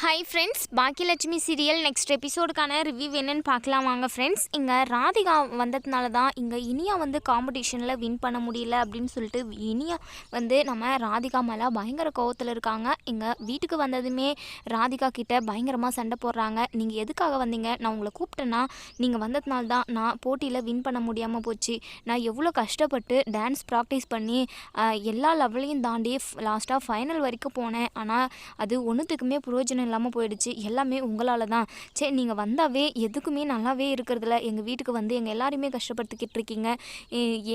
Hi friends Baakiyalakshmi serial next எபிசோடுக்கான review என்னன்னு பார்க்கலாம். வாங்க ஃப்ரெண்ட்ஸ் இங்கே ராதிகா வந்ததுனால தான் இங்கே இனியா வந்து காம்படிஷனில் வின் பண்ண முடியல அப்படின்னு சொல்லிட்டு இனியா வந்து நம்ம ராதிகா மேலே பயங்கர கோவத்தில் இருக்காங்க. இங்கே வீட்டுக்கு வந்ததுமே ராதிகா கிட்டே பயங்கரமாக சண்டை போடுறாங்க. நீங்கள் எதுக்காக வந்தீங்க? நான் உங்களை கூப்பிட்டேன்னா நீங்கள் வந்ததுனால தான் நான் போட்டியில் வின் பண்ண முடியாமல் போச்சு. நான் எவ்வளோ கஷ்டப்பட்டு டான்ஸ் ப்ராக்டிஸ் பண்ணி எல்லா லெவலையும் தாண்டி லாஸ்ட்டாக ஃபைனல் வரைக்கும் போனேன். ஆனால் அது ஒன்றுத்துக்குமே புரோஜனம் இல்லாமல் போயிடுச்சு. எல்லாமே உங்களால் தான் சரி நீங்கள் வந்தாவே எதுக்குமே நல்லாவே இருக்கிறதில்ல. எங்கள் வீட்டுக்கு வந்து எங்கள் எல்லாரையுமே கஷ்டப்படுத்திக்கிட்டு இருக்கீங்க.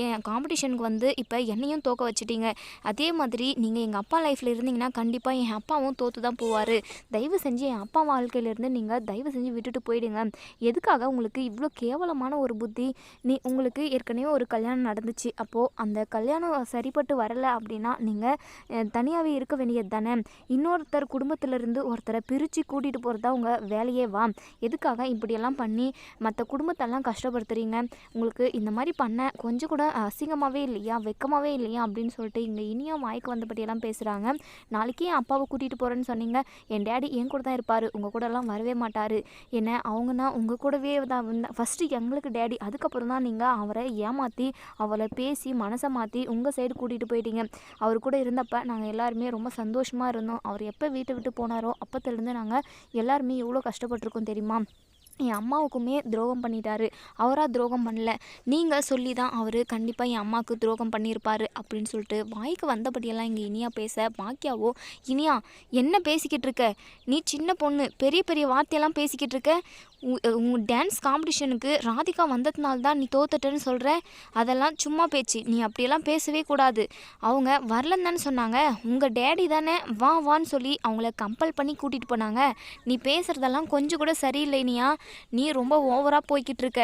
என் காம்படிஷனுக்கு வந்து இப்போ என்னையும் தோக்க வச்சுட்டீங்க. அதே மாதிரி நீங்கள் எங்கள் அப்பா லைஃப்பில் இருந்தீங்கன்னா கண்டிப்பாக என் அப்பாவும் தோற்று தான் போவார். தயவு செஞ்சு என் அப்பா வாழ்க்கையிலேருந்து நீங்கள் தயவு செஞ்சு விட்டுட்டு போயிடுங்க. எதுக்காக உங்களுக்கு இவ்வளோ கேவலமான ஒரு புத்தி? நீ உங்களுக்கு ஏற்கனவே ஒரு கல்யாணம் நடந்துச்சு. அப்போது அந்த கல்யாணம் சரிப்பட்டு வரலை அப்படின்னா நீங்கள் தனியாகவே இருக்க வேண்டியது தானே இன்னொருத்தர் குடும்பத்திலிருந்து ஒருத்தரை பிரித்து கூட்டிகிட்டு போகிறது தான் உங்கள் வேலையே வா. எதுக்காக இப்படியெல்லாம் பண்ணி மற்ற குடும்பத்தெல்லாம் கஷ்டப்படுத்துறீங்க? உங்களுக்கு இந்த மாதிரி பண்ண கொஞ்சம் கூட அசிங்கமாகவே இல்லையா? வெக்கமாகவே இல்லையா? அப்படின்னு சொல்லிட்டு இங்கே இனியும் வாய்க்கு வந்தபடியெல்லாம் பேசுகிறாங்க நாளைக்கே என் அப்பாவை கூட்டிகிட்டு போகிறேன்னு சொன்னீங்க. என் டேடி என் கூட தான் இருப்பார். உங்கள் கூடலாம் வரவே மாட்டார். என்ன அவங்கன்னா உங்கள் கூடவே தான் ஃபஸ்ட்டு எங்களுக்கு டேடி அதுக்கப்புறம் தான் நீங்கள் அவரை ஏமாற்றி அவளை பேசி மனசை மாற்றி உங்கள் சைடு கூட்டிகிட்டு போயிட்டீங்க. அவர் கூட இருந்தப்போ நாங்கள் எல்லாருமே ரொம்ப சந்தோஷமாக இருந்தோம். அவர் எப்போ வீட்டை விட்டு போனாரோ அப்போ இருந்து நாங்கள் எல்லாருமே எவ்வளோ கஷ்டப்பட்டிருக்கோம் தெரியுமா? என் அம்மாவுக்குமே துரோகம் பண்ணிட்டாரு. அவராக துரோகம் பண்ணல. நீங்கள் சொல்லி தான் அவர் கண்டிப்பாக என் அம்மாவுக்கு துரோகம் பண்ணியிருப்பார் அப்படின்னு சொல்லிட்டு வாய்க்கு வந்தபடியெல்லாம் இங்கே இனியா பேச பாக்கியாவோ? இனியா என்ன பேசிக்கிட்டு இருக்க? நீ சின்ன பொண்ணு பெரிய பெரிய வார்த்தையெல்லாம் பேசிக்கிட்டு இருக்க? உ- உன் டான்ஸ் காம்படிஷனுக்கு ராதிகா வந்ததுனால தான் நீ தோத்துட்டேன்னு சொல்கிற அதெல்லாம் சும்மா பேச்சு. நீ அப்படியெல்லாம் பேசவே கூடாது. அவங்க வரலன்னு தானே சொன்னாங்க. உங்கள் டேடி தானே வா வான்னு சொல்லி அவங்கள கம்பல் பண்ணி கூட்டிகிட்டு போனாங்க. நீ பேசுகிறதெல்லாம் கொஞ்சம் கூட சரியில்லைனியா நீ ரொம்ப ஓவராக போய்கிட்டு இருக்க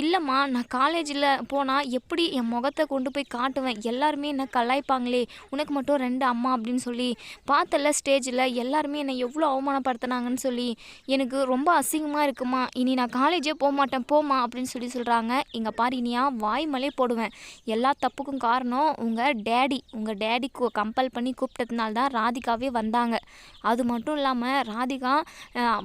இல்லைம்மா நான் காலேஜில் போனால் எப்படி என் முகத்தை கொண்டு போய் காட்டுவேன்? எல்லாருமே என்னை கலாய்ப்பாங்களே உனக்கு மட்டும் ரெண்டு அம்மா அப்படின்னு சொல்லி. பார்த்தல ஸ்டேஜில் எல்லாருமே என்னை எவ்வளோ அவமானப்படுத்தினாங்கன்னு சொல்லி. எனக்கு ரொம்ப அசிங்கமாக இருக்குமா இனி நான் காலேஜே போக மாட்டேன் போமா அப்படின்னு சொல்லி சொல்கிறாங்க இங்கே பாரு இனியா வாய்மலே போடுவேன். எல்லா தப்புக்கும் காரணம் உங்கள் டேடி. உங்கள் டேடி கம்பல் பண்ணி கூப்பிட்டதுனால தான் ராதிகாவே வந்தாங்க. அது மட்டும் இல்லாமல் ராதிகா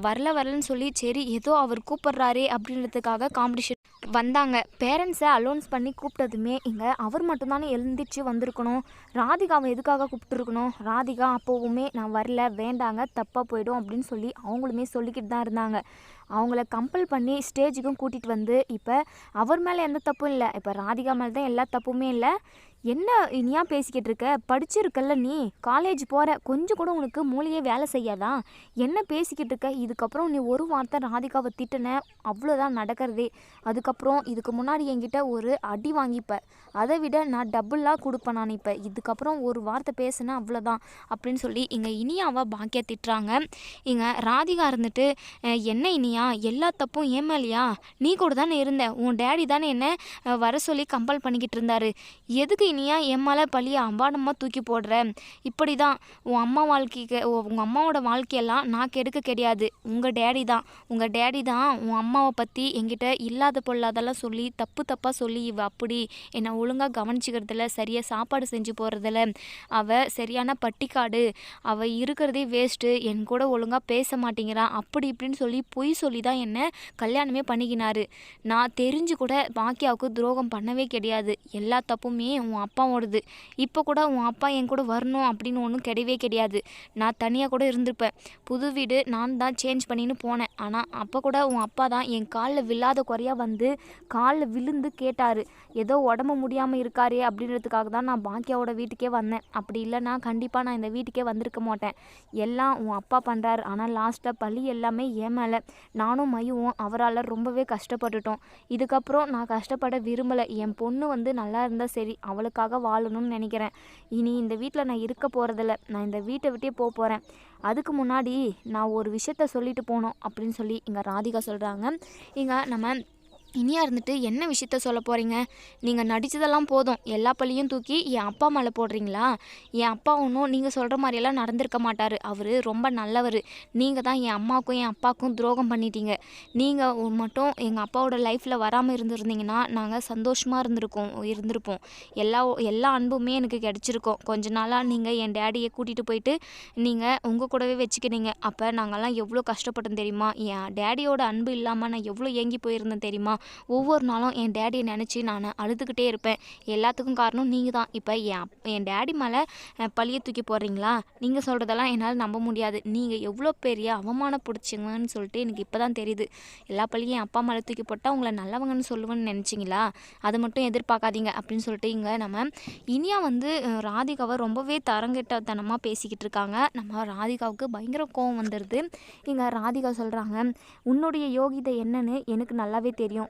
வரல வரலன்னு சொல்லி சரி ஏதோ அவர் அவர் கூப்பிட்றாரே அப்படின்றதுக்காக காம்படிஷன் வந்தாங்க. பேரண்ட்ஸை அலோன்ஸ் பண்ணி கூப்பிட்டதுமே இங்கே அவர் மட்டும்தானே எழுந்திரிச்சு வந்திருக்கணும். ராதிகாவை எதுக்காக கூப்பிட்டுருக்கணும்? ராதிகா அப்போவுமே நான் வரல வேண்டாங்க தப்பாக போயிடும் அப்படின்னு சொல்லி அவங்களுமே சொல்லிக்கிட்டு தான் இருந்தாங்க. அவங்கள கம்பல் பண்ணி ஸ்டேஜுக்கும் கூட்டிகிட்டு வந்து இப்போ அவர் மேலே எந்த தப்பும் இல்லை. இப்போ ராதிகா மேலே தான் எல்லா தப்புமே இல்லை. என்ன இனியா பேசிக்கிட்டு இருக்க? படிச்சிருக்கல்ல நீ. காலேஜ் போகிற கொஞ்சம் கூட உனக்கு மூளையே வேலை செய்யாதா? என்ன பேசிக்கிட்டு இருக்க? இதுக்கப்புறம் நீ ஒரு வார்த்தை ராதிகாவை திட்டின அவ்வளோதான் நடக்கிறதே. அதுக்கப்புறம் இதுக்கு முன்னாடி என்கிட்ட ஒரு அடி வாங்கிப்ப. அதை விட நான் டபுளாக கொடுப்பேன் நான் இப்போ. இதுக்கப்புறம் ஒரு வார்த்தை பேசுனேன் அவ்வளோதான் அப்படின்னு சொல்லி இங்கே இனியாவை பாக்கியா திட்டுறாங்க. இங்கே ராதிகா இருந்துட்டு என்ன இனி பண்ணியா? எல்லா தப்பும் ஏன் மேலையா? நீ கூட தானே இருந்த. உன் டேடி தானே என்ன வர சொல்லி கம்பல் பண்ணிக்கிட்டு இருந்தாரு. எதுக்கு இனியா என் மேலே பழிய அம்பாடமாக தூக்கி போடுற? இப்படி தான் உன் அம்மா வாழ்க்கைக்கு உங்கள் அம்மாவோட வாழ்க்கையெல்லாம் நான் கெடுக்க கிடையாது. உங்கள் டேடி தான். உங்கள் டேடி தான் உன் அம்மாவை பற்றி என்கிட்ட இல்லாத பொல்லாதெல்லாம் சொல்லி தப்பு தப்பாக சொல்லி இவ அப்படி என்னை ஒழுங்காக கவனிச்சிக்கிறதுல சரியாக சாப்பாடு செஞ்சு போகிறதில்ல அவள் சரியான பட்டிக்காடு. அவள் இருக்கிறதே வேஸ்ட்டு என் கூட ஒழுங்காக பேச மாட்டேங்கிறா. அப்படி இப்படின்னு சொல்லி பொய் சொல்லி தான் என்னை கல்யாணமே பண்ணிக்கினாரு. நான் தெரிஞ்சு கூட பாக்கியாவுக்கு துரோகம் பண்ணவே கிடையாது. எல்லா தப்புமே உன் அப்பாவோடது. இப்போ கூட உன் அப்பா என் கூட வரணும் அப்படின்னு ஒன்றும் கிடையவே கிடையாது. நான் தனியாக கூட இருந்திருப்பேன். புது வீடு நான் தான் சேஞ்ச் பண்ணின்னு போனேன். ஆனால் அப்போ கூட உன் அப்பா தான் என் காலில் விழாத குறையாக வந்து காலில் விழுந்து கேட்டார். ஏதோ உடம்பு முடியாமல் இருக்காரே அப்படின்றதுக்காக தான் நான் பாக்கியாவோட வீட்டுக்கே வந்தேன். அப்படி இல்லைன்னா கண்டிப்பாக நான் இந்த வீட்டுக்கே வந்திருக்க மாட்டேன். எல்லாம் உன் அப்பா பண்ணுறாரு ஆனால் லாஸ்ட்டாக பழி எல்லாமே ஏன் மேலே. நானும் மையும் அவரால் ரொம்பவே கஷ்டப்பட்டுட்டோம். இதுக்கப்புறம் நான் கஷ்டப்பட விரும்பலை. என் பொண்ணு வந்து நல்லா இருந்தால் சரி அவளுக்காக வாழணும்னு நினைக்கிறேன். இனி இந்த வீட்டில் நான் இருக்க போகிறதில்ல நான் இந்த வீட்டை விட்டே போக போகிறேன் அதுக்கு முன்னாடி நான் ஒரு விஷயத்த சொல்லிட்டு போனோம் அப்படின்னு சொல்லி இங்கே ராதிகா சொல்கிறாங்க இங்கே நம்ம இனியா இருந்துட்டு என்ன விஷயத்த சொல்ல போகிறீங்க நீங்கள் நடித்ததெல்லாம் போதும். எல்லா பள்ளியும் தூக்கி என் அப்பா மேலே போடுறீங்களா? என் அப்பா ஒன்றும் நீங்கள் சொல்கிற மாதிரியெல்லாம் நடந்திருக்க மாட்டார். அவர் ரொம்ப நல்லவர். நீங்கள் தான் என் அம்மாவுக்கும் என் அப்பாவுக்கும் துரோகம் பண்ணிட்டீங்க. நீங்கள் மட்டும் எங்கள் அப்பாவோட லைஃப்பில் வராமல் இருந்திருந்தீங்கன்னா நாங்கள் சந்தோஷமாக இருந்திருக்கோம் இருந்திருப்போம். எல்லா எல்லா அன்புமே எனக்கு கிடச்சிருக்கோம். கொஞ்ச நாளாக நீங்கள் என் டேடியை கூட்டிகிட்டு போயிட்டு நீங்கள் உங்கள் கூடவே வச்சுக்கினீங்க. அப்போ நாங்கள்லாம் எவ்வளோ கஷ்டப்பட்டோம் தெரியுமா? என் டேடியோட அன்பு இல்லாமல் நான் எவ்வளோ ஏங்கி போயிருந்தேன் தெரியுமா? ஒவ்வொரு நாளும் என் டேடியை நினச்சி நான் அழுதுகிட்டே இருப்பேன். எல்லாத்துக்கும் காரணம் நீங்கள் தான் இப்போ என் என் டேடி மேலே பழிய தூக்கி போடுறீங்களா? நீங்கள் சொல்கிறதெல்லாம் என்னால் நம்ப முடியாது. நீங்கள் எவ்வளோ பெரிய அவமானப்பிடிச்சிங்கன்னு சொல்லிட்டு எனக்கு இப்போ தான் தெரியுது. எல்லா பழியும் என் அப்பா மேலே தூக்கி போட்டால் உங்களை நல்லவங்கன்னு சொல்லுவேன்னு நினச்சிங்களா? அதை மட்டும் எதிர்பார்க்காதீங்க அப்படின்னு சொல்லிட்டு இங்கே நம்ம இனியா வந்து ராதிகாவை ரொம்பவே தரங்கெட்டத்தனமாக பேசிக்கிட்டு இருக்காங்க. நம்ம ராதிகாவுக்கு பயங்கர கோவம் வந்துடுது இங்கே ராதிகா சொல்கிறாங்க உன்னுடைய யோகிதை என்னன்னு எனக்கு நல்லாவே தெரியும்.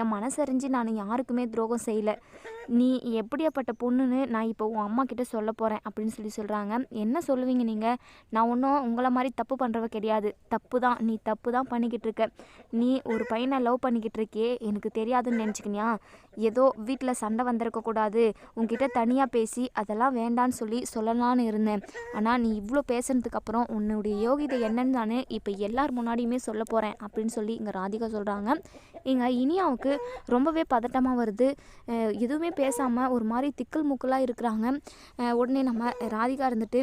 என் மனசறிஞ்சு நான் யாருக்குமே துரோகம் செய்யலை. நீ எப்படியாப்பட்ட பொண்ணுன்னு நான் இப்போ உன் அம்மா கிட்ட சொல்ல போகிறேன் அப்படின்னு சொல்லி சொல்கிறாங்க என்ன சொல்லுவீங்க நீங்கள் நான் ஒன்றும் உங்களை மாதிரி தப்பு பண்ணுறவ கிடையாது. தப்பு தான் நீ தப்பு தான் பண்ணிக்கிட்டு இருக்க. நீ ஒரு பையனை லவ் பண்ணிக்கிட்டு இருக்கே. எனக்கு தெரியாதுன்னு நினச்சிக்கினியா? ஏதோ வீட்டில் சண்டை வந்திருக்கக்கூடாது உங்ககிட்ட தனியாக பேசி அதெல்லாம் வேண்டான்னு சொல்லி சொல்லலான்னு இருந்தேன். ஆனால் நீ இவ்வளோ பேசுனதுக்கப்புறம் உன்னுடைய யோகிதை என்னன்னு நான் இப்போ எல்லார் முன்னாடியுமே சொல்ல போகிறேன் அப்படின்னு சொல்லி இங்கே ராதிகா சொல்கிறாங்க இங்கே இனியாவுக்கு ரொம்பவே பதட்டமாக வருது. எதுவுமே பேசாமல் ஒரு மாதிரி திக்கல் முக்கலாக இருக்கிறாங்க. உடனே நம்ம ராதிகா இருந்துட்டு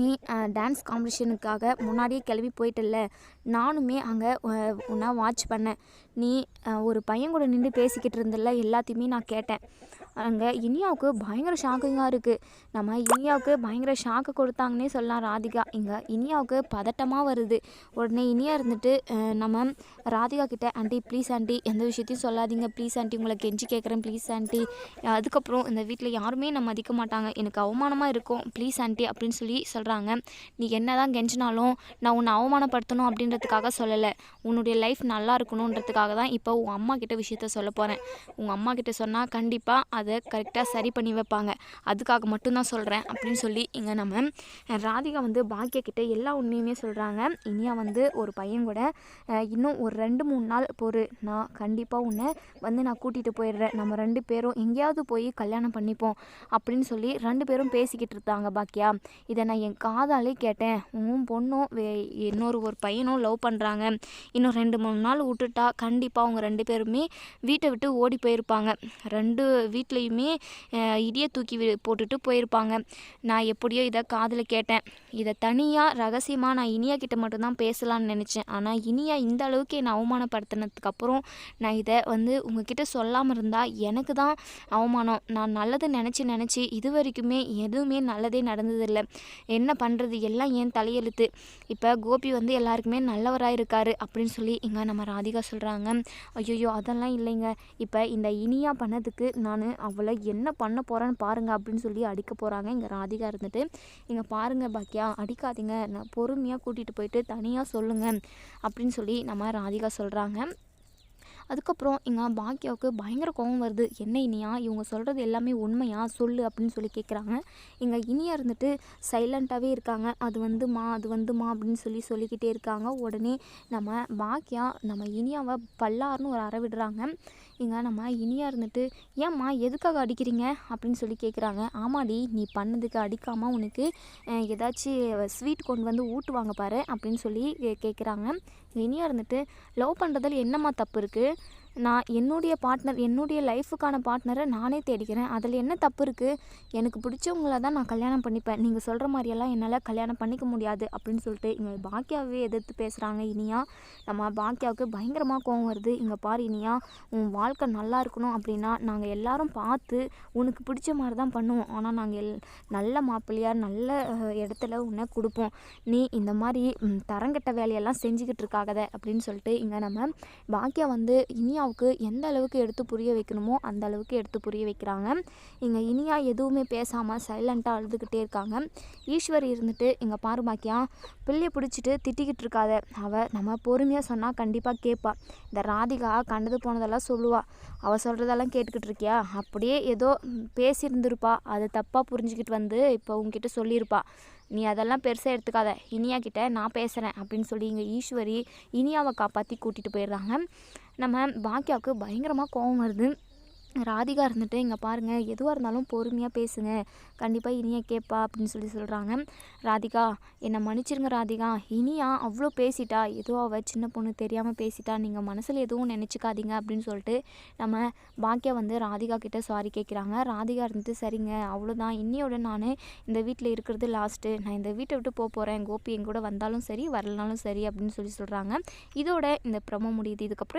நீ டான்ஸ் காம்படிஷனுக்காக முன்னாடியே கிளம்பி போயிட்டல நானுமே அங்கே உன்னை வாட்ச் பண்ணேன். நீ ஒரு பையன் கூட நின்று பேசிக்கிட்டு இருந்தல எல்லாத்தையுமே நான் கேட்டேன். அங்கே இனியாவுக்கு பயங்கர ஷாக்கிங்காக இருக்குது நம்ம இனியாவுக்கு பயங்கர ஷாக்கு கொடுத்தாங்கன்னே சொல்லலாம் ராதிகா. இங்கே இனியாவுக்கு பதட்டமாக வருது. உடனே இனியா இருந்துட்டு நம்ம ராதிகா கிட்ட ஆண்டி ப்ளீஸ் ஆண்டி எந்த விஷயத்தையும் சொல்லாதீங்க. ப்ளீஸ் ஆண்டி உங்களை கெஞ்சி கேட்குறேன் ப்ளீஸ் ஆண்டி. அதுக்கப்புறம் இந்த வீட்டில் யாருமே நம்ம மதிக்க மாட்டாங்க. எனக்கு அவமானமாக இருக்கும். ப்ளீஸ் ஆண்டி அப்படின்னு சொல்லி சொல்கிறாங்க நீ என்ன தான் கெஞ்சினாலும் நான் உன்னை அவமானப்படுத்தணும் அப்படின்றதுக்காக சொல்லலை. உன்னுடைய லைஃப் நல்லா இருக்கணுன்றதுக்காக தான் இப்போ உன் அம்மா கிட்ட விஷயத்த சொல்ல போகிறேன் உங்கள் அம்மா கிட்ட சொன்னால் கண்டிப்பாக அதை கரெக்டாக சரி பண்ணி வைப்பாங்க. அதுக்காக மட்டும்தான் சொல்கிறேன் அப்படின்னு சொல்லி இங்கே நம்ம ராதிகா வந்து பாக்கிய கிட்ட எல்லா உண்மையுமே சொல்கிறாங்க இனியா வந்து ஒரு பையன் கூட இன்னும் ஒரு ரெண்டு மூணு நாள் பொறு. நான் கண்டிப்பாக உன்னை வந்து நான் கூட்டிகிட்டு போயிடுறேன். நம்ம ரெண்டு பேரும் எங்கேயாவது போய் கல்யாணம் பண்ணிப்போம் அப்படின்னு சொல்லி ரெண்டு பேரும் பேசிக்கிட்டு இருந்தாங்க பாக்கியா இதை நான் என் காதாலே கேட்டேன். உன் பொண்ணும் வே இன்னொரு ஒரு பையனும் லவ் பண்ணுறாங்க இன்னும் ரெண்டு மூணு நாள் விட்டுட்டா கண்டிப்பாக அவங்க ரெண்டு பேருமே வீட்டை விட்டு ஓடி போயிருப்பாங்க. ரெண்டு வீட்லேயுமே இடியை தூக்கி போட்டுட்டு போயிருப்பாங்க. நான் எப்படியோ இதை காதில் கேட்டேன். இதை தனியாக ரகசியமாக நான் இனியா கிட்ட மட்டும்தான் பேசலான்னு நினச்சேன். ஆனால் இனியா இந்த அளவுக்கு என்னை அவமானப்படுத்தினதுக்கப்புறம் நான் இதை வந்து உங்ககிட்ட சொல்லாமல் இருந்தால் எனக்கு தான் அவமானம். நான் நல்லது நினச்சி நினச்சி இது வரைக்குமே எதுவுமே நல்லதே நடந்ததில்லை. என்ன பண்ணுறது எல்லாம் ஏன் தலையெழுத்து? இப்போ கோபி வந்து எல்லாருக்குமே நல்லவராக இருக்காரு அப்படின்னு சொல்லி இங்கே நம்ம ராதிகா சொல்கிறாங்க ஐயோ அதெல்லாம் இல்லைங்க. இப்போ இந்த இனியா பண்ணதுக்கு நான் அவளை என்ன பண்ண போகிறான்னு பாருங்கள் அப்படின்னு சொல்லி அடிக்க போகிறாங்க இங்கே ராதிகா இருந்துட்டு. இங்கே பாருங்கள் பாக்கியா அடிக்காதீங்க. நான் பொறுமையாக கூட்டிகிட்டு போயிட்டு தனியாக சொல்லுங்கள் அப்படின்னு சொல்லி நம்ம ராதிகா சொல்கிறாங்க அதுக்கப்புறம் எங்கள் பாக்கியாவுக்கு பயங்கர கோவம் வருது. என்ன இனியா? இவங்க சொல்கிறது எல்லாமே உண்மையா? சொல்லு அப்படின்னு சொல்லி கேட்குறாங்க எங்கள் இனியா இருந்துட்டு சைலண்ட்டாகவே இருக்காங்க. அது வந்துமா அது வந்துமா அப்படின்னு சொல்லி சொல்லிக்கிட்டே இருக்காங்க. உடனே நம்ம பாக்கியா நம்ம இனியாவை பல்லாருன்னு ஒரு அற விடுறாங்க. இங்கே நம்ம இனியாக இருந்துட்டு ஏம்மா எதுக்காக அடிக்கிறீங்க? அப்படின்னு சொல்லி கேட்குறாங்க ஆமாடி நீ பண்ணதுக்கு அடிக்காமல் உனக்கு ஏதாச்சும் ஸ்வீட் கொண்டு வந்து ஊட்டுவாங்க பாரு அப்படின்னு சொல்லி கேட்குறாங்க இனியாக இருந்துட்டு லவ் பண்ணுறதுல என்னம்மா தப்பு இருக்குது நான் என்னுடைய பார்ட்னர் என்னுடைய லைஃபுக்கான பார்ட்னரை நானே தேடிக்கிறேன். அதில் என்ன தப்பு இருக்குது எனக்கு பிடிச்சவங்கள தான் நான் கல்யாணம் பண்ணிப்பேன். நீங்கள் சொல்கிற மாதிரியெல்லாம் என்னால் கல்யாணம் பண்ணிக்க முடியாது அப்படின்னு சொல்லிட்டு இங்கே பாக்கியாவே எதிர்த்து பேசுகிறாங்க இனியா நம்ம பாக்கியாவுக்கு பயங்கரமாக கோவம் வருது. இங்கே பாரு இனியா உன் வாழ்க்கை நல்லா இருக்கணும் அப்படின்னா நாங்கள் எல்லாரும் பார்த்து உனக்கு பிடிச்ச மாதிரி தான் பண்ணுவோம். ஆனால் நாங்கள் எல் நல்ல மாப்பிள்ளையார் நல்ல இடத்துல உன்னை கொடுப்போம். நீ இந்த மாதிரி தரங்கட்ட வேலையெல்லாம் செஞ்சுக்கிட்டு இருக்காகத அப்படின்னு சொல்லிட்டு இங்கே நம்ம பாக்கியா வந்து இனியா இனியாவுக்கு எந்த அளவுக்கு எடுத்து புரிய வைக்கணுமோ அந்த அளவுக்கு எடுத்து புரிய வைக்கிறாங்க. இங்கே இனியா எதுவுமே பேசாமல் சைலண்ட்டாக அழுதுகிட்டே இருக்காங்க. ஈஸ்வர் இருந்துட்டு இங்கே பாருமாக்கியா பிள்ளையை பிடிச்சிட்டு திட்டிக்கிட்டு இருக்காத. அவள் நம்ம பொறுமையாக சொன்னால் கண்டிப்பாக கேட்பா இந்த ராதிகா கண்டது போனதெல்லாம் சொல்லுவாள் அவள் சொல்கிறதெல்லாம் கேட்டுக்கிட்டு இருக்கியா? அப்படியே ஏதோ பேசியிருந்திருப்பா. அதை தப்பாக புரிஞ்சுக்கிட்டு வந்து இப்போ உங்ககிட்ட சொல்லியிருப்பா. நீ அதெல்லாம் பெருசாக எடுத்துக்காத. இனியா கிட்ட நான் பேசுகிறேன் அப்படின்னு சொல்லி இங்கே ஈஸ்வரி இனியாவை காப்பாற்றி கூட்டிகிட்டு போயிடுறாங்க. நம்ம பாக்கியாவுக்கு பயங்கரமாக கோவம் வருது. ராதிகா இருந்துட்டு இங்கே பாருங்கள் எதுவாக இருந்தாலும் பொறுமையாக பேசுங்க. கண்டிப்பாக இனியா கேட்பா அப்படின்னு சொல்லி சொல்கிறாங்க ராதிகா என்னை மன்னிச்சிருங்க ராதிகா. இனியா அவ்வளோ பேசிட்டா எதுவும் அவள் சின்ன பொண்ணு தெரியாமல் பேசிட்டா நீங்கள் மனசில் எதுவும் நினச்சிக்காதீங்க அப்படின்னு சொல்லிட்டு நம்ம பாக்கியா வந்து ராதிகா கிட்ட சாரி கேட்குறாங்க ராதிகா இருந்துட்டு சரிங்க அவ்வளோதான் இன்னியோட நான் இந்த வீட்டில் இருக்கிறது லாஸ்ட்டு நான் இந்த வீட்டை விட்டு போக போகிறேன் கோபி என் கூட வந்தாலும் சரி வரலனாலும் சரி அப்படின்னு சொல்லி சொல்கிறாங்க இதோட இந்த ப்ரமோ முடியுது. இதுக்கப்புறம்